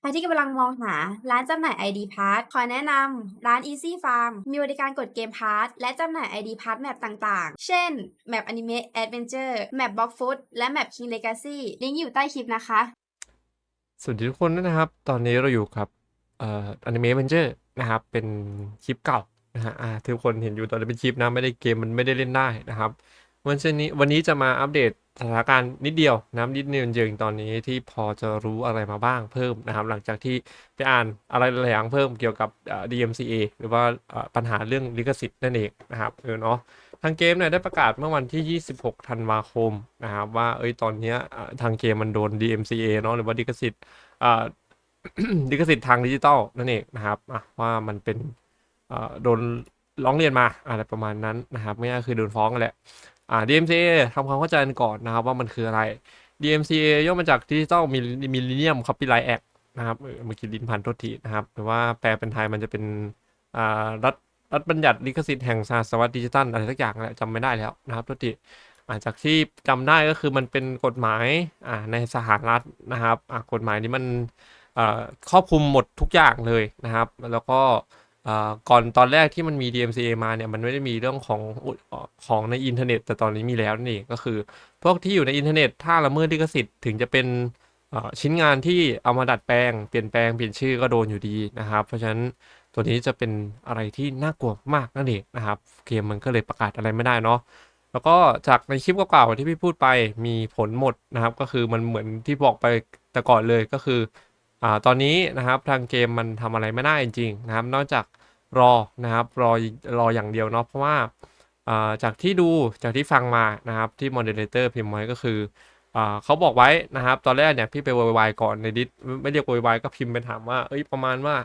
ใครที่กำลังมองหาร้านจำหน่าย ID Pass ขอแนะนำร้าน Easy Farm มีบริการกดเกม Pass และจำหน่าย ID Pass แมปต่างๆ เช่น แมป Anime Adventure แมป Block Food และแมป King Legacy ลิงก์อยู่ใต้คลิปนะคะ สวัสดีทุกคนด้วยนะครับ ตอนนี้เราอยู่กับเอ่ออนิเมะเวนเจอร์นะครับ เป็นคลิปเก่านะฮะอ่าทุกคนเห็นอยู่ตอนนี้เป็นคลิปนะ ไม่ได้เกมมันไม่ได้เล่นได้นะครับ วันนี้วันนี้จะมาอัปเดต สถานการณ์นิดเดียวนะนิดเดียวจริงตอนนี้ที่พอจะรู้อะไรมาบ้างเพิ่มนะครับ หลังจากที่ไปอ่านอะไรหลายอย่างเพิ่มเกี่ยวกับเอ่อ DMCA หรือว่าปัญหาเรื่องลิขสิทธิ์นั่นเองนะครับเออเนาะทางเกมเนี่ยได้ประกาศเมื่อวันที่ 26 ธันวาคมนะครับว่าเอ้ยตอนเนี้ยทางเกมมันโดน DMCA เนาะหรือว่าลิขสิทธิ์ลิขสิทธิ์ทางดิจิตอลนั่นเองนะครับว่ามันเป็นโดนร้องเรียนมาอะไรประมาณนั้นนะครับไม่ง่คือโดนฟ้องกันแหละ อ่า DMCA ทำความเข้าใจกันก่อนนะครับว่ามันคืออะไร DMCA ย่อมาจาก Digital Millennium Copyright Act นะครับเออเมื่อกี้ลิ้นพันทษทีนะครับ หรือว่าแปลเป็นไทยมันจะเป็นอ่ารัฐรัฐบัญญัติลิขสิทธิ์แห่งสหสวัสดิจิทัลอะไรสักอย่างแหละจำไม่ได้แล้วนะครับทุทีอาจากที่จำได้ก็คือมันเป็นกฎหมายอ่าในสหรัฐนะครับอ่ากฎหมายนี้มันอ่าครอบคลุมหมดทุกอย่างเลยนะครับ แล้วก็ ก่อนตอนแรกที่มันมี DMCA มาเนี่ยมันไม่ได้มีเรื่องของของในอินเทอร์เน็ต แต่ตอนนี้มีแล้วนั่เองก็คือ พวกที่อยู่ในอินเทอร์เน็ต ถ้าละเมิดลิขสิทธิ์ถึงจะเป็นชิ้นงานที่เอามาดัดแปลงเปลี่ยนแปลงเปลี่ยนชื่อก็โดนอยู่ดีนะครับ เพราะฉะนั้นตัวนี้จะเป็นอะไรที่น่ากลัวมากนั่นเองนะครับเกมมันก็เลยประกาศอะไรไม่ได้เนาะแล้วก็จากในคลิปเก่าๆที่พี่พูดไปมีผลหมดนะครับ ก็คือมันเหมือนที่บอกไปแต่ก่อนเลยก็คือ อ่าตอนนี้นะครับทางเกมมันทำอะไรไม่ได้จริงๆนะครับ นอกจากรอนะครับรอรออย่างเดียวเนาะเพราะว่าจากที่ดูจากที่ฟังมานะครับที่มอนิเตอร์พิมพ์ไว้ก็คืออเขาบอกไว้นะครับ ตอนแรกเนี่ยพี่ไปโวยวายก่อนในดิสไม่เรียกวยวายก็พิมพ์ไปถามว่าเอ้ยประมาณว่า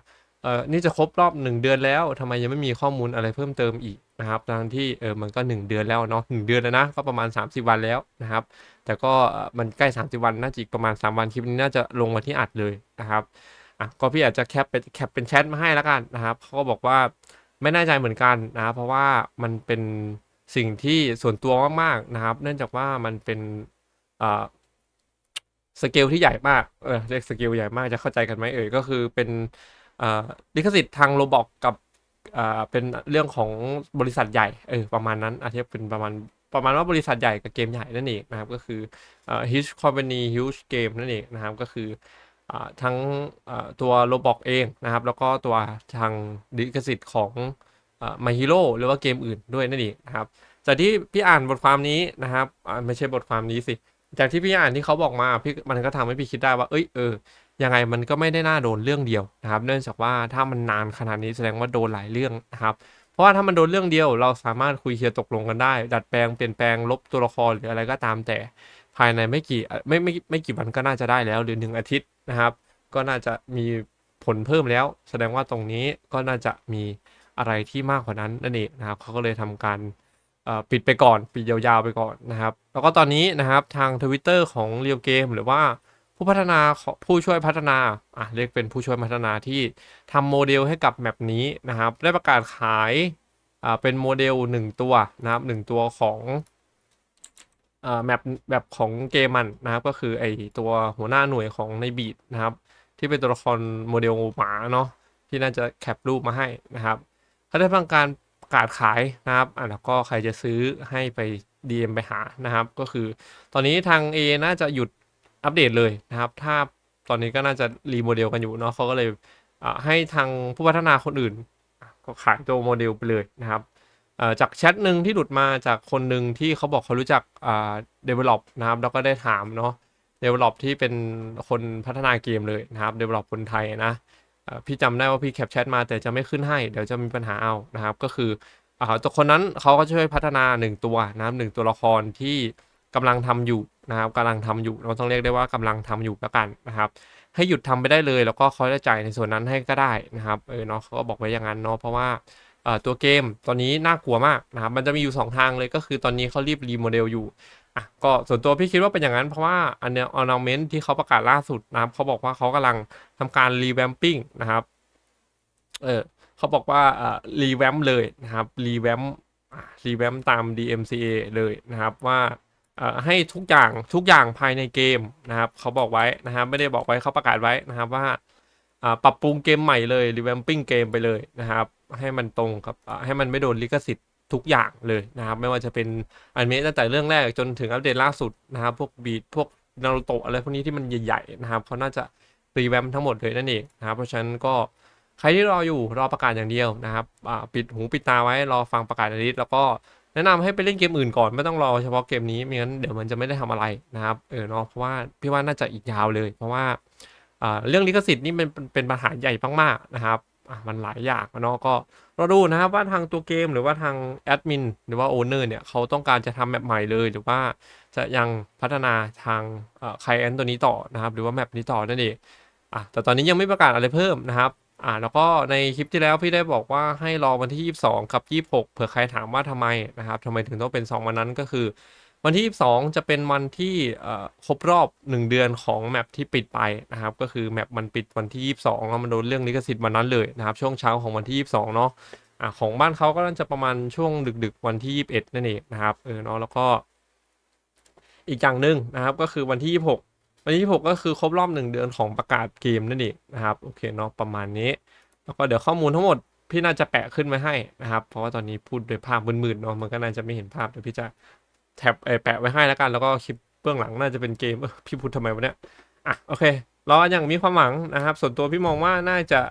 เออนี่จะครบรอบ 1 เดือนแล้วทำไมยังไม่มีข้อมูลอะไรเพิ่มเติมอีกนะครับทั้งที่เออมันก็ 1 เดือนแล้วเนาะหเดือนแล้วนะก็ประมาณ 30 วันแล้วนะครับ แต่ก็มันใกล้ 30 วันน่าจะอีกประมาณ 3 วันคลิปนี้น่าจะลงวันที่อัดเลยนะครับอะก็พี่อาจจะแคปเป็นแคปเป็นแชทมาให้แล้วกันนะครับเขาก็บอกว่าไม่แน่ใจเหมือนกันนะครับเพราะว่ามันเป็นสิ่งที่ส่วนตัวมากๆนะครับ เนื่องจากว่ามันเป็นอ่าสเกลที่ใหญ่มากเออเรียกสเกลใหญ่มากจะเข้าใจกันไหมเอ่ยก็คือเป็น ลิขสิทธิ์ทางโรบอกกับเป็นเรื่องของบริษัทใหญ่เออประมาณนั้นอาจจะเป็นประมาณประมาณว่าบริษัทใหญ่กับเกมใหญ่นั่นเองนะครับ ก็คือ huge company huge game นั่นเองนะครับก็คืออทั้งตัวโรบอกเองนะครับ แล้วก็ตัวทางลิขสิทธิ์ของอ่า My Hero หรือว่าเกมอื่นด้วยนั่นเองนะครับจากที่พี่อ่านบทความนี้นะครับไม่ใช่บทความนี้สิ จากที่พี่อ่านที่เขาบอกมาพี่มันก็ทำให้พี่คิดได้ว่า เอ้ยเออ ยังไงมันก็ไม่ได้น่าโดนเรื่องเดียวนะครับ เนื่องจากว่าถ้ามันนานขนาดนี้แสดงว่าโดนหลายเรื่องนะครับเพราะว่าถ้ามันโดนเรื่องเดียว เราสามารถคุยเคลียร์ตกลงกันได้ ดัดแปลงเปลี่ยนแปลงลบตัวละครหรืออะไรก็ตามแต่ภายในไม่กี่ไม่ไม่ไม่กี่วันก็น่าจะได้แล้วหรือหนึ่งอาทิตย์นะครับ ก็น่าจะมีผลเพิ่มแล้ว แสดงว่าตรงนี้ก็น่าจะมีอะไรที่มากกว่านั้นนั่นเองนะครับเขาก็เลยทำการปิดไปก่อน ปิดยาวๆไปก่อนนะครับ แล้วก็ตอนนี้นะครับทาง Twitter ของ Real Game หรือว่า ผู้พัฒนาผู้ช่วยพัฒนาอะเรียกเป็นผู้ช่วยพัฒนาที่ทำโมเดลให้กับแมปนี้นะครับ ได้ประกาศขายอ่าเป็นโมเดล 1 ตัวนะครับ 1 ตัวของอ่าแมปแบบของเกมมันนะครับ ก็คือไอตัวหัวหน้าหน่วยของในบีดนะครับ ที่เป็นตัวละครโมเดลหมาเนาะที่น่าจะแคปรูปมาให้นะครับเขาได้ทำการประกาศขายนะครับอะแล้วก็ใครจะซื้อให้ไป DM ไปหานะครับ ก็คือ ตอนนี้ทาง A น่าจะหยุด อัปเดตเลยนะครับ ถ้าตอนนี้ก็น่าจะรีโมเดลกันอยู่เนาะเขาก็เลยให้ทางผู้พัฒนาคนอื่น ก็ขายตัวโมเดลไปเลยนะครับจากแชทหนึ่งที่หลุดมาจากคนหนึ่งที่เขาบอกเขารู้จักอ่า develop นะครับ แล้วก็ได้ถามเนาะ develop ที่เป็นคนพัฒนาเกมเลยนะครับ develop คนไทยนะพี่จำได้ว่าพี่แคปแชทมาแต่จะไม่ขึ้นให้ เดี๋ยวจะมีปัญหาเอานะครับ ก็คืออตัวคนนั้นเขาก็ช่วยพัฒนา 1 ตัวนะครับหนึ่งตัวละครที่กำลังทำอยู่ นะครับกำลังทำอยู่เราต้องเรียกได้ว่ากำลังทำอยู่แล้วกันนะครับ ให้หยุดทำไปได้เลย แล้วก็เขาจะจ่ายในส่วนนั้นให้ก็ได้นะครับเออเนาะเขาก็บอกไว้อย่างนั้นเนาะเพราะว่าตัวเกมตอนนี้น่ากลัวมากนะครับมันจะมีอยู่ 2 ทางเลยก็คือตอนนี้เขารีบรีโมเดลอยู่อะก็ส่วนตัวพี่คิดว่าเป็นอย่างนั้นเพราะว่าอันเนี้ย announcement ที่เขาประกาศล่าสุดนะครับเขาบอกว่าเขากำลังทำการ revamping นะครับเออเขาบอกว่าอ่า revamp เลยนะครับ revamp อ่า revamp ตาม DMCA เลยนะครับว่า ให้ทุกอย่างทุกอย่างภายในเกมนะครับเขาบอกไว้นะครับไม่ได้บอกไว้เขาประกาศไว้นะครับว่าปรับปรุงเกมใหม่เลยรีแวมปิ้งเกมไปเลยนะครับให้มันตรงกับให้มันไม่โดนลิขสิทธิ์ทุกอย่างเลยนะครับไม่ว่าจะเป็นอันเมะตั้งแต่เรื่องแรกจนถึงอัปเดตล่าสุดนะครับพวกบีทพวกนารูโตะอะไรพวกนี้ที่มันใหญ่ๆนะครับเขาน่าจะรีแวมทั้งหมดเลยนั่นเองนะครับเพราะฉะนั้นก็ใครที่รออยู่รอประกาศอย่างเดียวนะครับปิดหูปิดตาไว้รอฟังประกาศนิดแล้วก็ แนะนำให้ไปเล่นเกมอื่นก่อนไม่ต้องรอเฉพาะเกมนี้ไม่งั้นเดี๋ยวมันจะไม่ได้ทำอะไรนะครับเออเนาะเพราะว่าพี่ว่าน่าจะอีกยาวเลย เพราะว่าเรื่องลิขสิทธิ์นี่เป็นเป็นปัญหาใหญ่มากๆนะครับมันหลายอย่างเนาะก็เราดูนะครับว่าทางตัวเกมหรือว่าทางแอดมินหรือว่าโอเนอร์เนี่ยเขาต้องการจะทำแมปใหม่เลย หรือว่าจะยังพัฒนาทางไคลเอนตัวนี้ต่อนะครับ หรือว่าแมปนี้ต่อนั่นเองอะแต่ตอนนี้ยังไม่ประกาศอะไรเพิ่มนะครับ อ่าแล้วก็ในคลิปที่แล้วพี่ได้บอกว่าให้รอวันที่ 22 กับ 26 เผื่อใครถามว่าทำไมนะครับทำไมถึงต้องเป็น 2 วันนั้นก็คือ วันที่ 22 จะเป็นวันที่ครบรอบ 1 เดือนของแมปที่ปิดไปนะครับก็คือแมปมันปิดวันที่ 22แล้วมันโดนเรื่องลิขสิทธิ์วันนั้นเลยนะครับช่วงเช้าของวันที่ 22 เนาะอะของบ้านเขาก็น่าจะประมาณช่วงดึกๆ วันที่ 21 นั่นเองนะครับเออเนาะแล้วก็อีกอย่างหนึ่งนะครับก็คือวันที่ 26 วันที่26ก็คือครบรอบ 1 เดือนของประกาศเกมนั่นเองนะครับโอเคเนาะประมาณนี้ แล้วก็เดี๋ยวข้อมูลทั้งหมดพี่น่าจะแปะขึ้นไว้ให้นะครับ เพราะว่าตอนนี้พูดโดยภาพมืดๆเนาะมันก็น่าจะไม่เห็นภาพเดี๋ยวพี่จะแท็บเอ่อแปะไว้ให้แล้วกัน แล้วก็คลิปเบื้องหลังน่าจะเป็นเกมพี่พูดทำไมวะเนี่ยอะโอเครออย่างมีความหวังนะครับ ส่วนตัวพี่มองว่าน่าจะ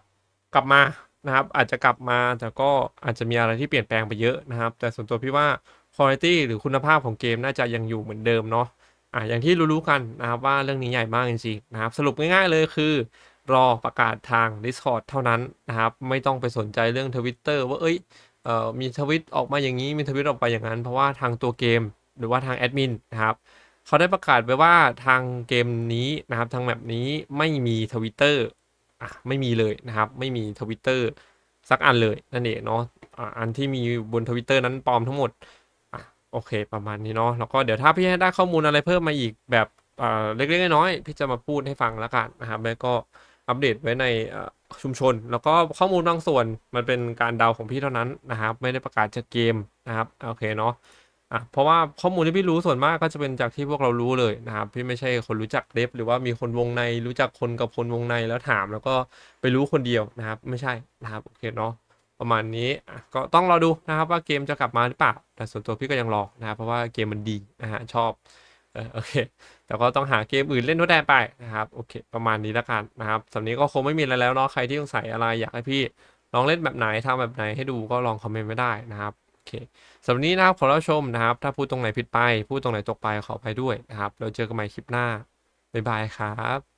กลับมานะครับอาจจะกลับมาแต่ก็อาจจะมีอะไรที่เปลี่ยนแปลงไปเยอะนะครับ แต่ส่วนตัวพี่ว่าคุณภาพหรือคุณภาพของเกมน่าจะยังอยู่เหมือนเดิมเนาะ อะอย่างที่รู้ๆกันนะครับว่าเรื่องนี้ใหญ่มากจริงๆนะครับ สรุปง่ายๆเลยคือ รอประกาศทาง Discord เท่านั้นนะครับ ไม่ต้องไปสนใจเรื่อง Twitter ว่าเอ้ยเอ่อมีทวิตออกมาอย่างนี้มีทวิตออกไปอย่างนั้น เพราะว่าทางตัวเกมหรือว่าทางแอดมินนะครับเขาได้ประกาศไว้ว่าทางเกมนี้นะครับ ทางแมปนี้ไม่มีทวิตเตอร์อะไม่มีเลยนะครับ ไม่มีทวิตเตอร์สักอันเลยนั่นเองเนาะอะอันที่มีบนทวิตเตอร์นั้นปลอมทั้งหมด โอเค ประมาณนี้เนาะแล้วก็เดี๋ยวถ้าพี่ได้ข้อมูลอะไรเพิ่มมาอีกแบบเล็กๆน้อยๆพี่จะมาพูดให้ฟังแล้วกันนะครับแล้วก็อัปเดตไว้ในชุมชน แล้วก็ข้อมูลบางส่วนมันเป็นการเดาของพี่เท่านั้นนะครับ ไม่ได้ประกาศจากเกมนะครับโอเคเนาะอะเพราะว่าข้อมูลที่พี่รู้ส่วนมากก็จะเป็นจากที่พวกเรารู้เลยนะครับ พี่ไม่ใช่คนรู้จักเดฟหรือว่ามีคนวงในรู้จักคนกับคนวงในแล้วถาม แล้วก็ไปรู้คนเดียวนะครับ ไม่ใช่นะครับโอเคเนาะ ประมาณนี้ก็ต้องรอดูนะครับว่าเกมจะกลับมาหรือเปล่า แต่ส่วนตัวพี่ก็ยังรอนะครับเพราะว่าเกมมันดีนะฮะชอบเออโอเค แต่ก็ต้องหาเกมอื่นเล่นทดแทนไปนะครับโอเค ประมาณนี้แล้วกันนะครับสำหรับนี้ก็คงไม่มีอะไรแล้วเนาะใครที่สงสัยอะไรอยากให้พี่ลองเล่นแบบไหนทำแบบไหนให้ดูก็ลองคอมเมนต์ไว้ได้นะครับโอเคสำหรับนี้นะครับขอรับชมนะครับ ถ้าพูดตรงไหนผิดไป พูดตรงไหนตกไปขออภัยด้วยนะครับเราเจอกันใหม่คลิปหน้าบ๊ายบายครับ